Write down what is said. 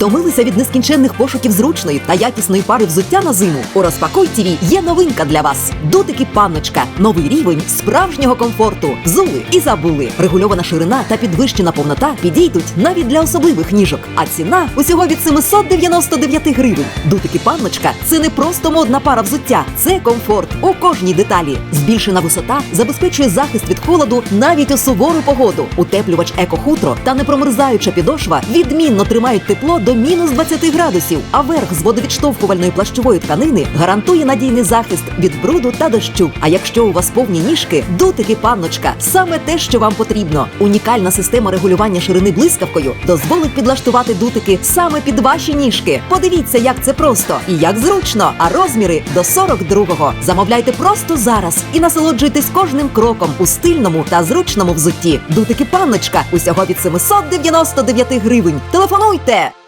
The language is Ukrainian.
Втомилися від нескінченних пошуків зручної та якісної пари взуття на зиму. У розпакуй ТІВІ є новинка для вас. Дотики панночка. Новий рівень справжнього комфорту. Зули і забули. Регульована ширина та підвищена повнота підійдуть навіть для особливих ніжок. А ціна усього від 799 гривень. Дотики панночка це не просто модна пара взуття, це комфорт у кожній деталі. Збільшена висота забезпечує захист від холоду навіть у сувору погоду. Утеплювач екохутро та непромерзаюча підошва відмінно тримають тепло до мінус 20 градусів. А верх з водовідштовхувальної плащової тканини гарантує надійний захист від бруду та дощу. А якщо у вас повні ніжки, дотики панночка саме те, що вам потрібно. Унікальна система регулювання ширини блискавкою дозволить підлаштувати дотики саме під ваші ніжки. Подивіться, як це просто і як зручно. А розміри до 42-го. Замовляйте просто зараз і насолоджуйтесь кожним кроком у стильному та зручному взутті. Дотики панночка усього від 799 гривень. Телефонуйте!